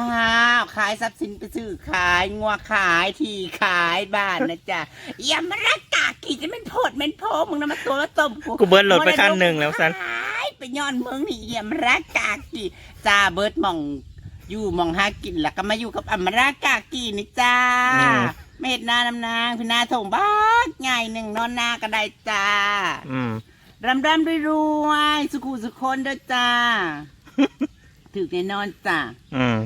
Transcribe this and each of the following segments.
อ้าวขายทรัพย์สินไปซื้อขายงัวขายที่ขายบ้านนะจ๊ะอย่ามารักกากีจะเป็นโพดเป็นโพมึงนะมาตัวละต้มกูกูเบิร์ดรถไปคันหนึ่งแล้วสันขายไปย้อนเมืองนี่อย่ามารักกากีจ้าเบิร์ดหมองอยู่หมองหากินแล้วก็มาอยู่กับอมรากากีนี่จ้าอืมเม็ดนานำนางพี่นาถงบ้าง่ายหนึ่งนอนนาก็ได้จ้าอืมรำรำรวยรวยสุขุสุขคนเด้อจ้าถึกแน่นอนจ้าอืม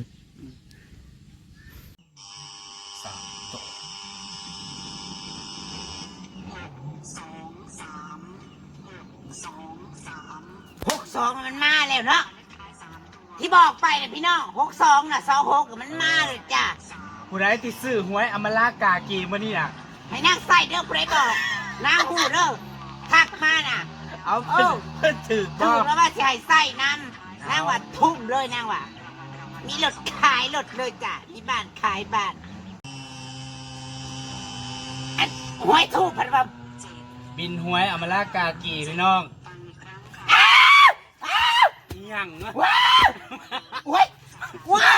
องมันมาแล้วเนาะที่บอกไปเนี่ยพี่น้องหกสองน่ะสองหกมันมาเลยจ้าผู้ใดที่ซื้อหวยอมรากากีมื่อนี้น่ะให้นั่งใส่เด้อเพรบอกนางหูเด้อทักมาน่ะ เอาเอ้าเพิ่นถือถูบ่กแล้วว่าสิให้ใส่น้ำนางว่าทุ่มเลยนางว่ามีรถขายรถเลยจ้ะที่บ้านขายบ้านอันหวยถูกพันว่าบินหวยอมรากากีพี่น้อง อิหยังอะว้าวโอ้ยว้า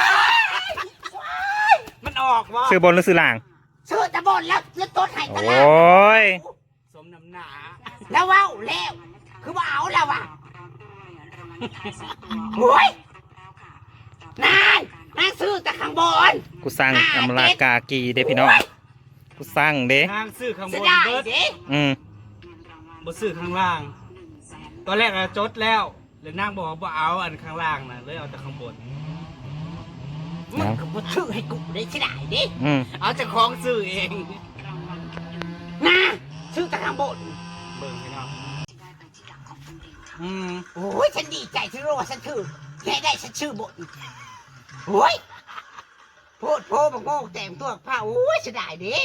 วมันออกบ่ซื้อบนหรือซื้อล่างชื่อตะบนแล้วแล้วต้นไห้ตโอลาด้ยสมน้ำหนาแล้วเว้าแล้วคือว่าเอาแล้วว่ะโอ้ยนายนายซื้อแต่ข้างบนกูสั่งอำลากากีเด้พี่น้องกูสั่งเด้ทางซื้อข้างบเสียนดายเบิดดิอืมบ่ซื้อข้างล่าง ตอนแรกเราจดแล้ว แล้วนางบอกว่าบ่เอาอันข้างล่างน่ะเลยเอาแต่ข้างบนมึงก็บ่ชื่อให้กูได้เสียดายดิอืมเอาแต่ของซื้อเองนะชื่อแต่ข้างบนเบิ่งพี่น้องอืมโอ้ยฉันดีใจที่รู้ว่าฉันชื่อแค่ได้ฉันชื่อบนโอ้ยโพดโพบักโง่แต่งตัวผ้าโอ้ยเสียดายดิ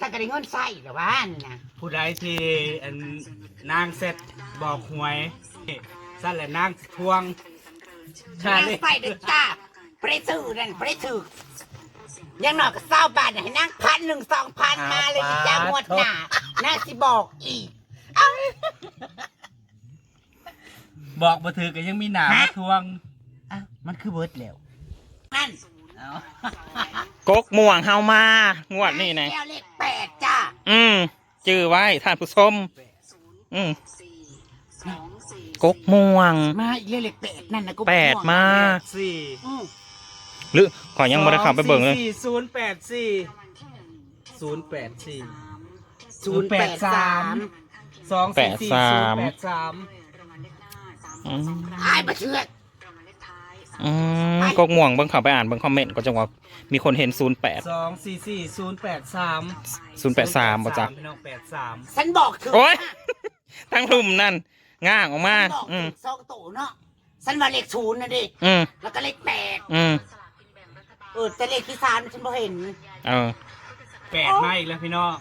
สักกระดิ่งเงินใส่หรือว่านี่นะผู้ใดที่อันนางเสร็จบอกหวย สั่นแหละนางทวงนางใส่เด็กจ้าไปได้ซื้อนั่นไปได้ซื้อยังหน่อยก็เศร้าบาทให้นางพันหนึ่งสองพันมาเลยนะจ้างวดหน้านางสิบอกอีก บอกบ่ถือก็ยังมีหนามาทวง อะมันคือเบิร์ดแล้วนั่นกกม่วงเฮามางวดนี่ไงแก้วเลขแปดจ้าอืมจื้อไว้ท่านผู้ชมอืม กกม่วง มาอีกเลขแปดนั่นนะกูแปดมา สี่อืมหรือขอยังบ่ได้เข้าไปเบิ่งเลยศูนย์แปดสี่ศูนย์แปดสี่ศูนย์แปดสามสองสี่สี่ศูนย์แปดสามอืมอายมาเชื่ออืมกกม่วงเบิ่งเข้าไปอ่านเบิ่งคอมเมนต์ก็จังว่ามีคนเห็น08สองสี่สี่ศูนย์แปดสาม083บ่จ๊ะพี่น้องแปดสามฉันบอกถึงโอ๊ย ทั้งลุ่มนั่น ง่างออกมา ฉันบอกอืถึมงสองตัวเนาะฉันว่าเลขศูนย์นะดิอืม แล้วก็เลขแปดอืม เออแต่เลขที่สามฉันบ่เห็นเออ แปดมาอีกแล้วพี่น้อง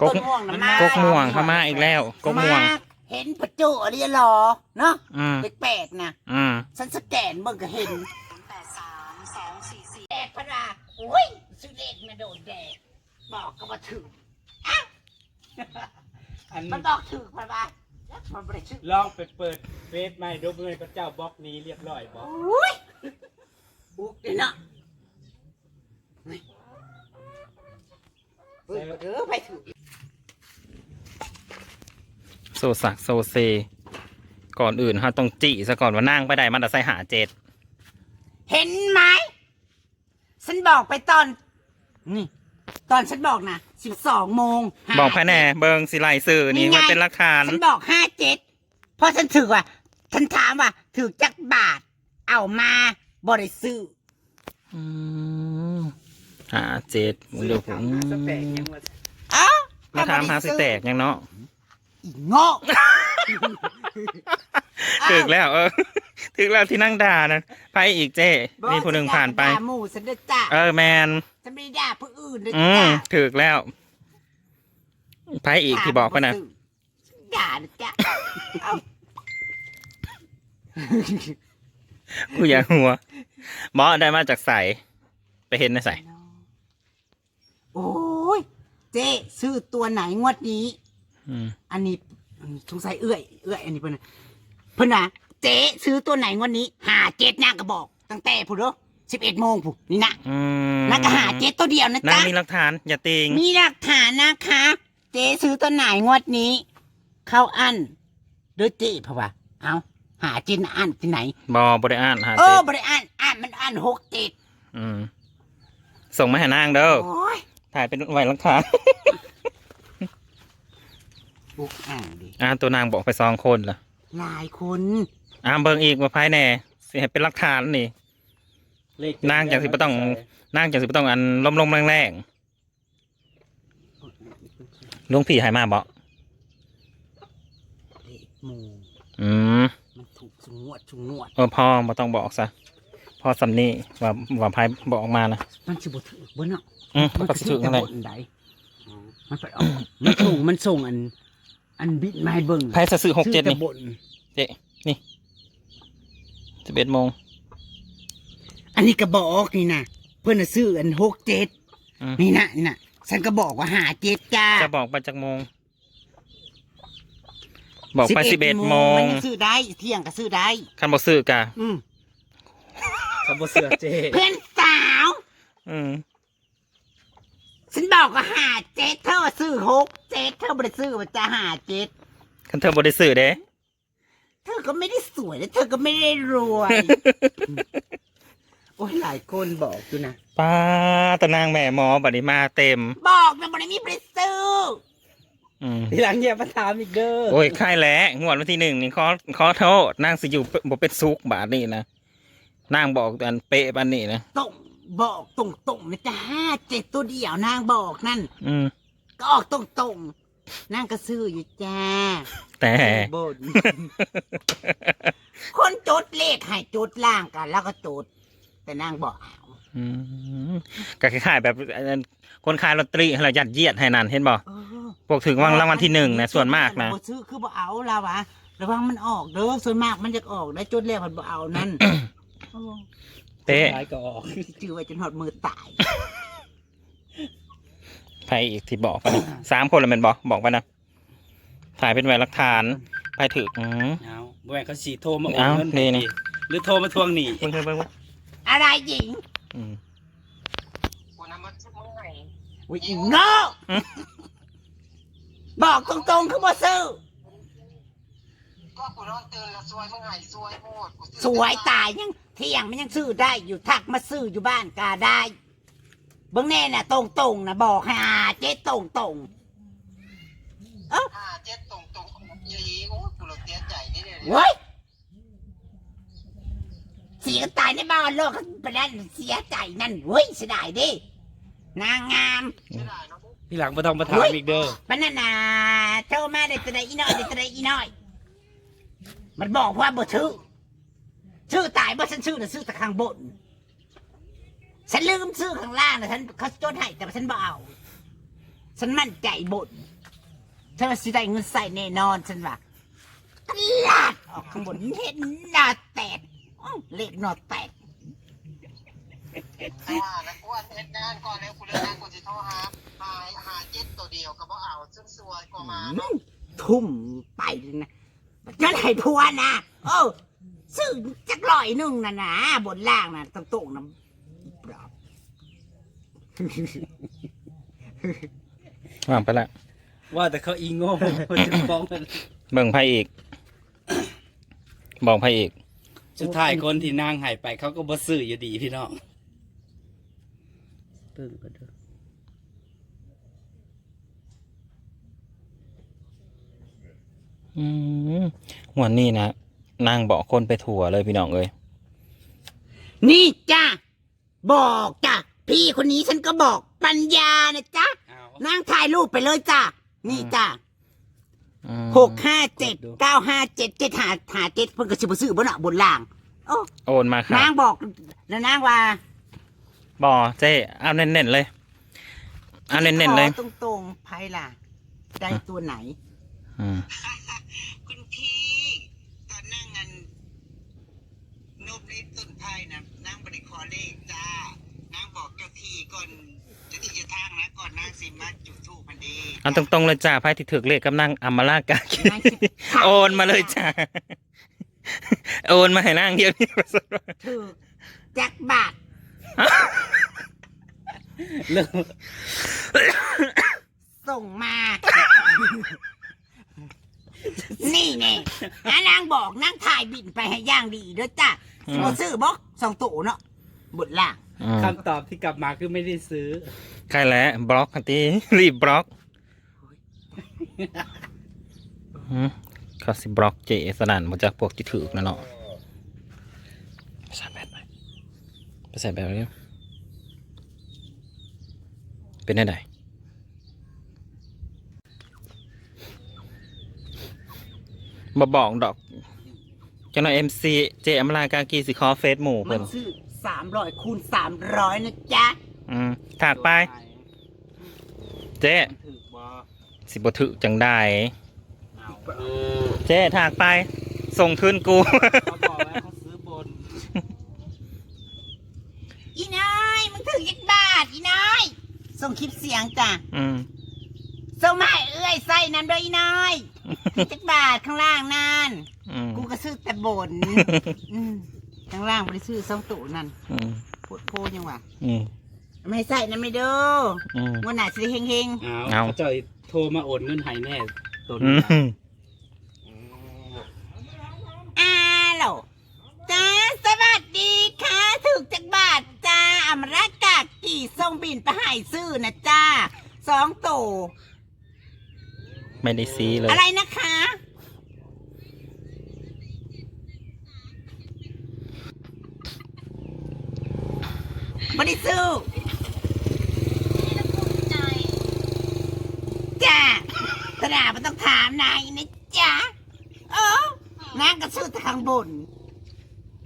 กก ต้นม่วงนะมันมามากกม่วงเข้ามาอีกแล้ว กกม่วงาเห็นประจุอะไรหรอเนาะอืม เลขแปดนะอืม ฉันสแกนเบิ่งก็เห็นแดกพระราโอ้ยซื้อเลขมาโดนแดกบอกก็มาถึงอันมันบอกถึงพระราแล้ว มันไม่ได้ชื่อลองไปเปิดเฟซใหม่ดูเพื่อนพระเจ้าบล็อกนี้เรียบร้อยบอกโอ้ยบุกเลยเนาะนี่เออเออไปถึงโซสักโซเซ ก่อนอื่นฮะต้องจิซะก่อนว่านั่งไปได้มันจะใส่หาเจ็ด เห็นไหม ฉันบอกไปตอน นี่ ตอนฉันบอกนะ สิบสองโมงบอกภายในเบิงสิไลสื่อนี่มันเป็นหลักฐาน ฉันบอกห้าเจ็ดเพราะฉันถือว่า ฉันถามว่าถือจักบาท เอามาบริซื้ออืมหาเจ็ดมึงดูผมสแปกยังว่าเอ้ามาถามหาสิแตกยังเนาะ อีโง่ ถึกแล้วเออถึกแล้วที่นั่งด่านั่นไปอีกเจ้มีผู้หนึ่งผ่านไปด่หมู่ฉันด้วยจ้ะเออแมนฉันไม่ได้ด่าผู้อื่นด้วยอืมจ้ะถึกแล้วไปอีกที่บอกไปนะด่านะจ๊ะเอ้ากูอยากหัวบอสได้มาจากใสไปเห็นในใสโอ้ยเจ๊ซื้อตัวไหนงวดนี้ อืมอันนี้ สงสัยเอื้อยเอื้อยอันนี้เพิ่นน่ะเพิ่นน่ะเจ๊ซื้อตัวไหนงวดนี้หาเจ็ดนางก็บอก ตั้งแต่พูดเด้อสิบเอ็ดโมงผู้นี่นะอืมนางก็หาเจ็ดตัวเดียวนะนางจ๊ะ มีหลักฐานอย่าติงมีหลักฐานนะคะ เจ๊ซื้อตัวไหนงวดนี้ เข้าอันด้วยเจ๊เพราะว่าเอาหาจินอันที่ไหน บอบริอ่านหาเอเจ็อดบริอันอันมันอันหกเจ็ดอืมส่งมาให้นางเด้อโอ้ยถ่ายเป็นไว้หลักฐาน บุกอ่างดิอ่าตัวนางบอกไปสองคนล่ะหลายคนอ่าเบิ่งอีกว่าภายแน่สิให้เป็นหลักฐานนี่เลขนางจังสิบ่ต้อง นางจังสิบ่ต้องอันลมๆแรงๆหลุงพี่ใหายมาบ่เลขหมูอืมมันถูกสงวดสงวด เออพ่อบ่ต้องบอกซะพ่อสำนี่ว่าว่าภายบอกออกมานะมันสิบ่ถือบ่เนาะอืมมันก็สิถึงแต่อะไรบนใดมันไปออกมันส่งมันส่งอัน อันบิดมาให้เบิ่งภายจะซื้อหกเจ็ดชื่อนี่แต่บนสิบเอ็ดโมง อันนี้ก็บอกนี่นะเพื่อนน่ะซื้ออันหกเจ็ดอืม นี่นะนี่นะฉันก็บอกว่าหาเจ็ดจ้าจะบอกไปจากโมง บอกไปสิบเอ็ดโมงมันยังซื้อได้เที่ยงก็ซื้อได้ คันบอกซื้อกะ อืมเขาบ่เสือเจ เพื่อนสาว อืม ฉันบอกว่าหาเจ็ดเธอว่าซื้อหกเจ็ดเธอไม่ได้ซื้อว่าจะหาเจ็ดคันเธอบริสื่อเด้ เธอก็ไม่ได้สวยและเธอก็ไม่ได้รวย โอ้ยหลายคนบอกอยู่นะ ป้าตะนางแม่หมอบัดนี้มาเต็ม บอกนะมันไม่มีบริซื้ออืมทีหลังอย่ามาถามอีกเด้อโอ้ยค่ายแหล้วงวดวันที่หนึ่งนี่ขอขอโทษนางสิอยู่บ่เป็นซุกบาทนี่นะนางบอกอันเป๊ะปันนี่นะตรง บอกตรงตรงๆนะจ๊ะห้าเจ็ดตัวเดียวนางบอกนั่น อืม ก็ออกตรงตรงๆนางก็ซื้ออยู่จ้าแต่ บน คนจดเลขให้จดล่างกัน แล้วก็จด แต่นางบอกเอาอืมก็คล้ายๆแบบอันคนขายลอตเตอรี่ให้เรายัดเยียดให้นั่นเห็นบ่เออ พวกถึงว่างรางวัลที่หนึ่งนะส่วนมากนะ บ่ซื้อคือบ่เอาละวะระวังมันออกเด้อส่วนมากมันจะออกได้จดเลขมันบ่เอานั่นโอ้ เป๊ะสุดท้ายก็ออกจื้อไว้จนหอดมือตายไพอีกที่บอกไปนะสามคนเลยแมันบอกบอกไปนะถ่ายเป็นไว้หลักฐานไพถืออืม เอาบ่แม่นเขาสิโทรมาโอนเอ้าเงินนี่ให้นี่อีกหรือโทรมาทวงหนี้เพิ่งเพิ่งเพิ่งเพิ่งอะไรหญิงอืมอุ้ยอีโง่อืมบอกตรงๆคือบ่ซื้อ ก็กูนอนตื่นแล้วซวยมึงไงซวยโหดกูตื่นสวยตายยังเที่ยงมันยังซื้อได้อยู่ทักมาซื้ออยู่บ้านกาได้เบิ่งแน่น่ะตรงๆนะบอกให้อาเจ๊ตรงๆห้าเจ็ดตรงตรงยีโอ้กูเราเตี้ยใหญ่นี่เลยเว้ยเสียตายในบ้านโลกไปนั่นเสียใจนั่นเว้ยเสียดายดินางงาม ใช่ได้เนาะ ทีหลังบ่ต้องมาถามอีกเด้อปนนันนาเจ้ามาได้แตะไดอีน้อยได้แตะไดอีน้อย มันบอกว่าบ่ชื่อชื่อตายบ่ฉันชื่อน่ะชื่อแต่ข้างบน ฉันลืมชื่อข้างล่างนะฉันเขาจดให้แต่ว่าฉันบ่เอา ฉันมั่นใจบนฉันว่าสิได้เงินใส่แน่นอนฉันว่าตลาดออกข้างบนเห็นหน้าแตกอ้าวเลขหนอแตกแต่ว่านะกูอันเอ็ดงานก่อนแล้วกูเลิกงานกูจะโทรหาหาหาเจ็ดตัวเดียวก็บ่เอาซึ่งซวยก็มาเนาะ ทุ่มไปเลยนะ ฉันให้พัวนะโอ้ซื้อจักร้อยหนึ่งนะนะบนล่างนะตรงตรงๆนะปรับวางไปละว่าแต่เขาอีโง่เพิ่นจะฟ้องกันเบิ่งไพอีกบอกไพอีก สุดท้ายคนที่นางใหายไปเขาก็บ่ซื้ออยู่ดีพี่น้อง เบิ่งก็เด้อ อืมงวันนี้นะนางบอกคนไปถั่วเลยพี่น้องเอ้ยนี่จ้าบอกจ้ะพี่คนนี้ฉันก็บอกปัญญานะจ๊ะเอานางถ่ายรูปไปเลยจ้ะนี่จ้ะอืมหกห้าเจ็ดเก้าห้าเจ็ดเจ็ดหาหาเจ็ดเพิ่นก็สิบซื้อบนอะบนล่างโอ้โอนมาค่ะนางบอกแล้วนางว่าบอเจ๊เอาเน้นๆเลย เอาเน้นๆเลย ขอตรงๆไพ่ล่ะ ได้ตัวไหน อืมคุณพี่ตอนนั่งงันนบลิต้นไพ่นะนั่งบริคอเลขจ้านั่งบอกเจ้าที่ก่อนเจ้าที่จะทางนะก่อนนั่งสิมาจุดทูปมันดีเอาตรงๆเลยจ้าไพ่ที่ถึกเลขกำลังอัมมาลากานั่งสิโอนมาเลยจ้าโอนมาให้นางเดียวนี้ถือจักบาทเรื่องส่งมา นี่แน่หานางบอกนางถ่ายบินไปให้ย่างดีเด้อจ้ะอืสิมบ่ซื้อบ่สองตู้เนาะบุญล่างอืมคำตอบที่กลับมาคือไม่ได้ซื้อใกล้แล้วบล็อกคันตีรีบบล็อกหืมเขาสิบล็อกเจสนั่นมาจากพวกที่ถือนะเนาะไปใส่แบบไหนไปใส่แบบนี้เป็นได้ไหน มาบอกดอกจังหน่อยเอ็มซีเจอมรากากีสิคอเฟซหมู่มัเพิ่นนซื้อสามร้อยคูณสามร้อยนะจ๊ะอืมถากไปเจ๊ถือบอสิบถือจังได้ เอาเจ๊ถากไป ส่งคืนกู เขาบอกว่าเขาซื้อบนอีน้อยมึงถึงยักบาทอีน้อย ส่งคลิปเสียงจ้ะอืมส่งมาให้เอ้ยใส่นั่นด้วยอีน้อย ถึงยักบาทข้างล่างนั่นอืมกูก็ซื้อแต่บนอืมข้างล่างไม่ได้ซื้อสองตู้นั่นอืมโพดโพยังวะอืมไม่ให้ใส่นั่นไม่เด้ออืมวันหน้าสิได้เฮงเฮงเอาเอา เขาเจะโทรมาโอนเงินให้แน่ตัวอืนี้มๆอ้าวจ้าสวัสดีค่ะถึกจักบาทจ้าอมรากากี่ส่งบินไปให้ซื้อนะจ้าสองตู้ ไม่ได้ซีเลย อะไรนะคะบริสุทธิ์จ้าตนาไม่ต้องถามนายนะจ๊ะเออนางก็ซื้อแต่ข้างบน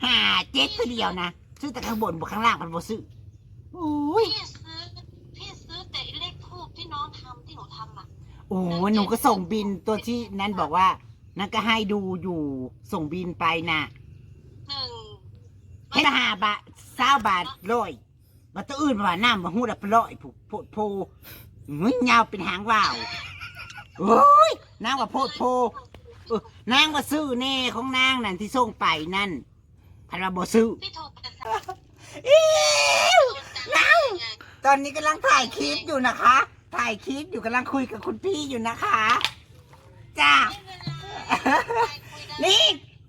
หาเจ็ดตัวเดียวนะ ซื้อแต่ข้างบนบวกข้างล่างมันบ่ซื้อโอ้ย พี่ซื้อพี่ซื้อแต่เลขทูบที่น้องทำที่หนูทำอะโอ้หนูก็ส่งบินตัวที่นั่นบอกว่า นั่นก็ให้ดูอยู่ส่งบินไปน่ะหนึ่งให้ละห้าบาทเศร้าบาทร้อยมาตัวอื่นว่าน้ำมาหูดับร้อยผูกโพดโพเงยเงาเป็นหางว่าวโอ้ยนางว่าโพดโพเออนางว่าซื้อแน่ของนางนั่นที่ส่งไปนั่นพันว่าบ่ซื้อพี่โทรไปสั่งอิ๊วโดนจังไงตอนนี้กำลังถ่ายคลิปอยู่นะคะ ถ่ายคลิปอยู่กำลังคุยกับคุณพี่อยู่นะคะจ้าไม่เป็นไรไปคุยได้นี่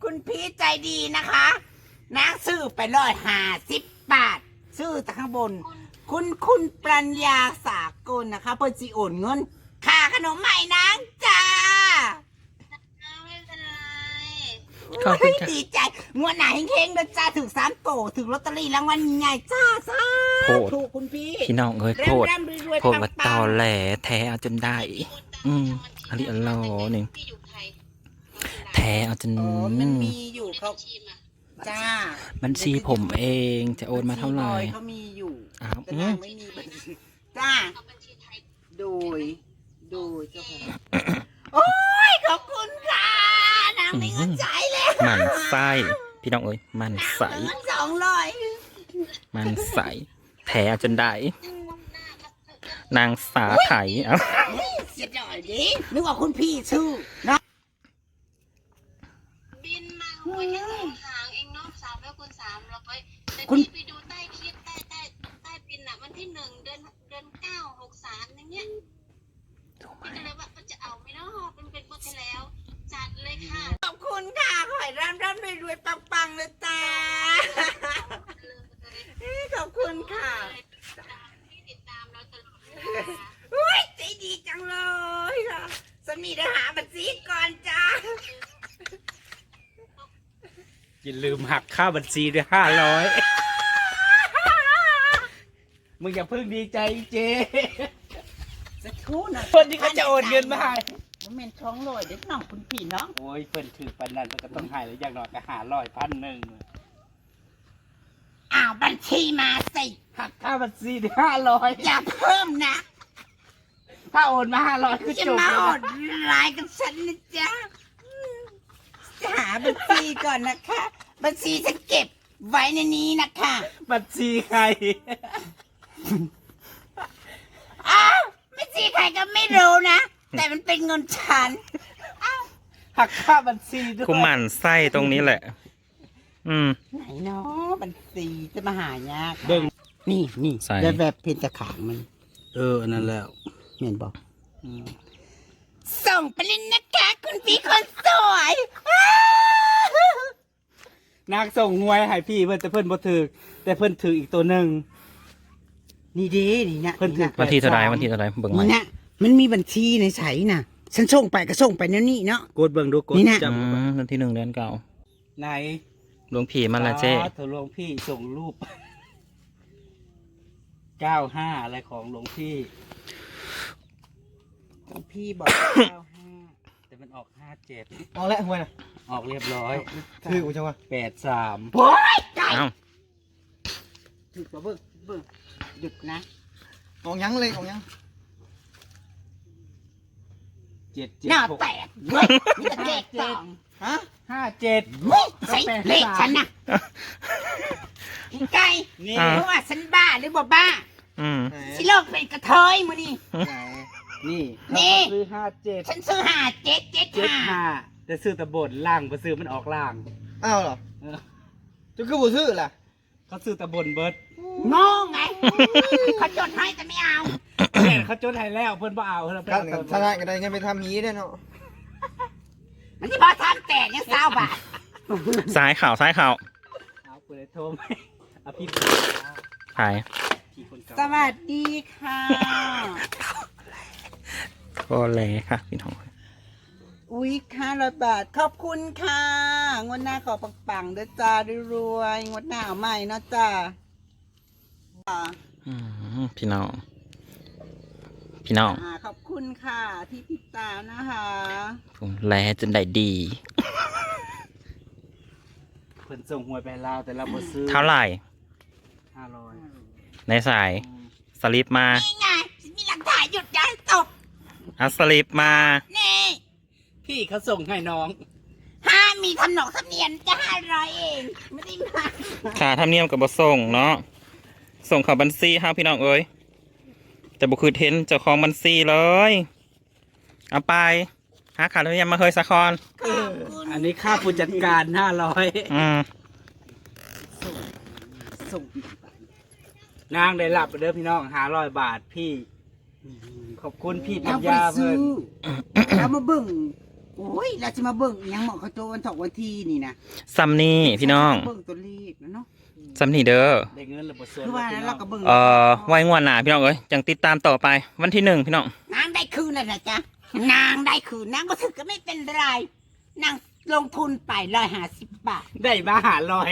คุณพี่ใจดีนะคะนางซื้อไปร้อยห้าสิบบาท ซื้อจากข้างบน คุณคุณปรัญญาสากลนะคะเพื่อจีโอนเงินค่าขนมใหม่นางจ้า ไม่เป็นไร ขอบคุณค่ะ ดีใจงวดไหนเฮงๆนะจ้าถึงสามโตถึงลอตเตอรี่รางวัลใหญ่จ้าจ้าโพดถูกคุณพี่พี่น้องเอ้ยโพดร่ำๆรวยๆโพดว่าปัตองแหลแท้เอาจนได้ อืมอันนี้อันโลหนึ่งพี่อยู่ไทยแท้เอาจนๆอ๋อมันมีอยู่เขาเขาทีมอะจ้าบัญชีผมเองจะโอนมาเท่าไหร่บัญชีบอยเขามีอยู่อ้าวแต่อืนาม งไม่มีบัญชีจ้าเอาบัญชีไทยโดย โดยเจ้าค่ะโอ้ยขอบคุณค่ะ นางมีเงินใจแล้วหมันไส้พี่น้องเอ้ยหมันใสเงินสองร้อยหมันใสแท้เอาจนได้นางสาไถเอ้าเสียดายดินึกว่าคุณพี่ชื่อเนาะบินมาหวยแค่สองหางเองเนาะสามร้อยคูณสามร้อยแต่คุณพี่ไปดูใต้คลิปใต้ใต้ใต้บินอะวันที่หนึ่งเดือนเดือนเก้าหกสามอย่างเงี้ยถูกไหมพี่ก็เลยว่ามันจะเอาไหมเนาะเป็นเป็นงวดที่แล้ว จัดเลยค่ะขอบคุณค่ะขอให้ร่ำร่ำรวยรวยปังปังๆเลยจ้าขอบคุณค่ะที่ติดตามเราตลอดโอ้ยใจดีจังเลยค่ะสมีเดี๋ยวหาบัญชีก่อนจ้าอย่าลืมหักค่าบัญชีด้วยห้าร้อยมึงอย่าเพิ่งดีใจเจสักครู่นะคนที่เขาจะโอนเงินมาให้มัน เป็นท้องลอยเด็กน้องคุณพี่น้องโอ้ยเพิ่นถือปันนั้นมันก็ต้องให้แล้วอย่างน้อยก็หาร้อยพันหนึ่งอ้าวบัญชีมาสิหักค่าบัญชีได้ห้าร้อยอย่าเพิ่มนะถ้าโอนมาห้าร้อยคือจะจบมาแล้วอนะดรายกับฉันนะจ๊ะอืมจะหาบัญชีก่อนนะคะ บัญชีจะเก็บไว้ในนี้นะคะบัญชีใคร อ้าวบัญชีใครก็ไม่รู้นะ แต่มันเป็นเงินฉันหักค่าบัญชีด้วยกูหมันไส้ตรงนี้แหละ อืม ไหนเนาะบัญชีจะมาหายากเบิ่ง นี่นี่ใส่ แบบแบบเพนตะขางมันเอออันนั้นแล้วเห็นบอกส่งไปเลยนะคะคุณพี่คนสวยนางส่งงวยให้พี่เพิ่นแต่เพิ่นบ่ถือแต่เพิ่นถืออีกตัวหนึ่ง นี่ดีนี่นะเพิ่นถือ วันที่เท่าไรวันที่เท่าไรเบิ่งไหม นี่นะ มันมีบัญชีในใสน่ะ ฉันส่งไปก็ส่งไปแนวนี้เนาะ กดเบิ่งดูกดนี่นะจำอืเอาไว้มวันที่หนึ่งเดือนเก้าไหนหลวงผีมันละเจ้อ๋อถหลวงพี่ส่งรูป เก้าห้าอะไรของหลวงพี่พี่บอก เก้าห้าแต่มันออกห้าเจ็ดออกแล้วหวยนะออกเรียบร้อยคือกูจังวะแปดสามโอ้ยไก่เอ้าถึกกว่าเบิ่งเบิ่งหยุดนะ ออกยังเลยออกยัง เจ็ดเจ็ดหน้าหกแตกเว้ยมีแต่แตกต่องฮะห้าเจ็ดเฮ้ยใส่เลขฉันน่ะอีไก่นี่อ่าเพราะว่าฉันบ้าหรือบ่บ้าอืม ไหนสิโลกเป็นกระเทยมื้อนี้ไหนนี่นี่เขาซื้อห้าเจ็ดฉันซื้อห้าเจ็ดเจ็ดเจ็ดห้าห้าแต่ซื้อแต่บนล่างไปซื้อมันออกล่างอ้าวเหรอเออจะคือบูซื้อล่ะเขาซื้อแต่บนเบิร์ดงงไงเขาจดให้แต่ไม่เอา แม่เขาจดให้แล้วเพิ่นบ่เอาเพิ่นเอาไปกันเอาถ้าได้ก็ได้เงินไปทำนี้ได้เนาะมันที่พอทำแต่ยังเศร้าบาทซ้ายข่าวซ้ายข่าวเอาไปเลยโทรไหมเอาพี่ถ่ายพี่คนเก่าสวัสดีค่ะก็เลยค่ะพี่น้องอุ๊ยค่าร้อยบาทขอบคุณค่ะ งวดหน้าขอปังๆเด้อจ้ารวยๆงวดหน้าเอาใหม่เนาะจ้า อืมพี่น้อง พี่น้องอ่าขอบคุณค่ะที่ติดตามนะคะผมแลจนได้ดี เพิ่นส่งหวยไปให้ลาวแต่เราบ่ซื้อเท่าไหร่ห้าร้อยในสายสลิปมานี่ไงฉันมีหลักฐานหยุดยันตบอัสลิปมา นี่พี่เขาส่งให้น้องห้ามมีทำหนกทำเนียนจะห้าร้อยเอง ไม่ได้มา ค่าธรรมเนียมกับบส่งเนาะส่งเข้าบัญชีห้าพี่น้องเอ้ย แต่บุคือเทนเจ้าของบัญชีเลย เอาไปหาขาธรรมเนียมมาเคยสักคอนขอบคุณอันนี้ค่าผู้จัดการห้าร้อยอืมส่งนางได้รับไปเด้อพี่น้องห้าร้อยบาทพี่ ขอบคุณพี่ปัเราญไปญาซื้เพิ่อนเรามาเบิ่งโอ้ยเราจะมาเบิ่งอิหยังหมอเขาโจวันถอกวันที่นี่นะซัมนี่พี่น้อง เบิ่งตัวเลขนะเนาะ ซัมนี่เด้อได้เงินแล้วบ่ส่วนคือว่าพี่นั้นน้เราองก็เบิ่งเอ่อไว้งวดหน้าพี่น้องเอ้ยยังติดตามต่อไปวันที่หนึ่งพี่น้องนางได้คืนแล้วนะจ๊ะนางได้คืนนางก็ถือก็ไม่เป็นไรนางลงทุนไปร้อยห้าสิบบาทได้มาหาร้อย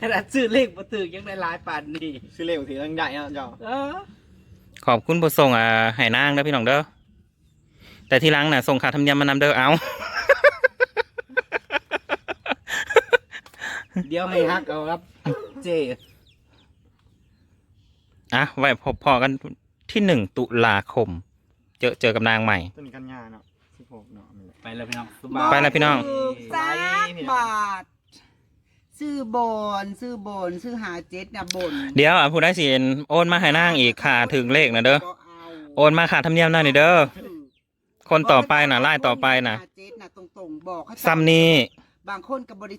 ขนาดซื้อเลขบ่ถึกยังได้หลายปานนี้ซื้อเลขถือตั้งใหญ่เนาะเจ้าเออขอบคุณผู้ส่งอ่าให้นางเด้อพี่น้องเด้อแต่ที่หลังน่ะส่งค่าธรรมเนียมมานำเด้อเอา เดี๋ยวให้ฮักเอาครับ เจอะไว้พบพอกันที่หนึ่งตุลาคม เจอเจอกับนางใหม่ ต้นกันยาเนาะสิบหกเนาะนี่แหละไปแล้วพี่น้องสไปแล้วพี่น้องสักบาท ซื้อบนซื้อบนซื้อหาเจ็ดนะบนเดี๋ยวอะผู้ได้สิเอ็นโอนมาให้นางอีกค่ะถึงเลขนะเด้อ ก็เอาโอนมาค่าธรรมเนียมหน่อยนี่เด้อ คนต่อไปน่ะไล่ต่อไปน่ะหาเจ็ดน่ะตรงๆบอกเขาซัมนี่บางคนกับบริ